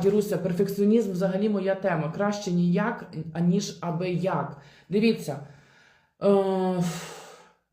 Віруся, перфекціонізм взагалі моя тема. Краще ніяк, аніж аби як. Дивіться, е,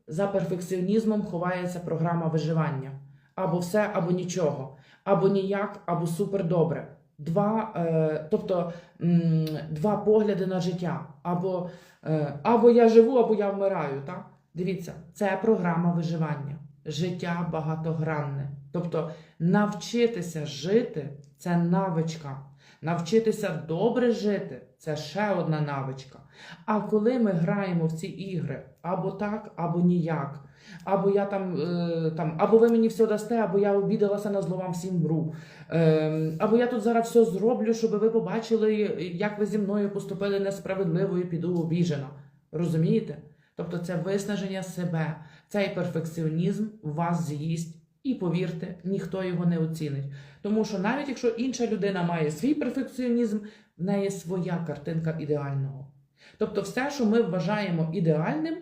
за перфекціонізмом ховається програма виживання. Або все, або нічого. Або ніяк, або супер добре. Два, е, тобто м, два погляди на життя. Або, е, або я живу, або я вмираю. Так? Дивіться, це програма виживання. Життя багатогранне. Тобто навчитися жити це навичка. Навчитися добре жити це ще одна навичка. А коли ми граємо в ці ігри або так, або ніяк, або я там, е, там або ви мені все дасте, або я обідалася на зло вам всім мру, е, або я тут зараз все зроблю, щоб ви побачили, як ви зі мною поступили несправедливо і піду обіжена. Розумієте? Тобто це виснаження себе, цей перфекціонізм вас з'їсть. І повірте, ніхто його не оцінить. Тому що навіть якщо інша людина має свій перфекціонізм, в неї своя картинка ідеального. Тобто, все, що ми вважаємо ідеальним,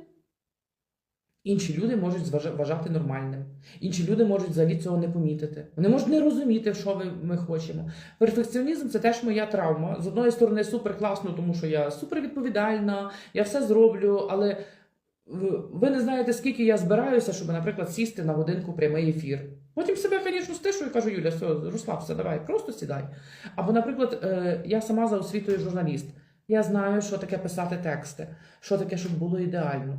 інші люди можуть вважати нормальним. Інші люди можуть взагалі цього не помітити. Вони можуть не розуміти, що ми хочемо. Перфекціонізм це теж моя травма. З одної сторони, супер класно, тому що я супер відповідальна, я все зроблю, але ви не знаєте, скільки я збираюся, щоб, наприклад, сісти на годинку прямий ефір. Потім себе, звісно, стишу і кажу, Юля, все, розслабся, давай, просто сідай. Або, наприклад, е, я сама за освітою журналіст. Я знаю, що таке писати тексти, що таке, щоб було ідеально.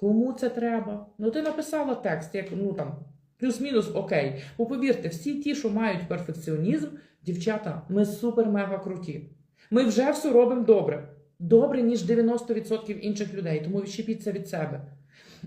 Кому це треба? Ну, ти написала текст, як ну там плюс-мінус окей. Бо повірте, всі ті, що мають перфекціонізм, дівчата, ми супер-мега круті. Ми вже все робимо добре. Добре, ніж 90% інших людей, тому відщепіться від себе.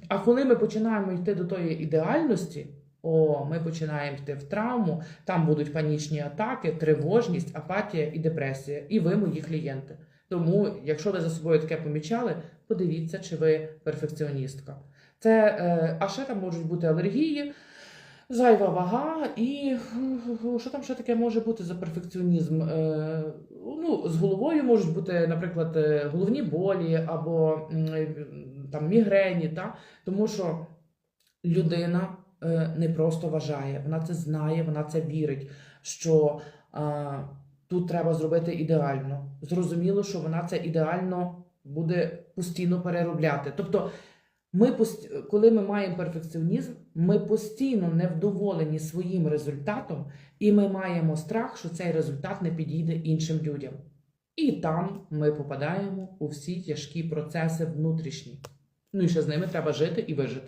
А коли ми починаємо йти до тої ідеальності, о, ми починаємо йти в травму, там будуть панічні атаки, тривожність, апатія і депресія. І ви мої клієнти. Тому, якщо ви за собою таке помічали, подивіться, чи ви перфекціоністка. Це, е, а ще там можуть бути алергії, зайва вага і е, що там ще таке може бути за перфекціонізм? З головою можуть бути, наприклад, е, головні болі або е, там мігрені, та? тому що людина е, не просто вважає, вона це знає, вона це вірить, що е, тут треба зробити ідеально. Зрозуміло, що вона це ідеально буде постійно переробляти. Тобто, ми коли ми маємо перфекціонізм, ми постійно невдоволені своїм результатом, і ми маємо страх, що цей результат не підійде іншим людям. І там ми попадаємо у всі тяжкі процеси внутрішні. Ну і ще з ними треба жити і вижити.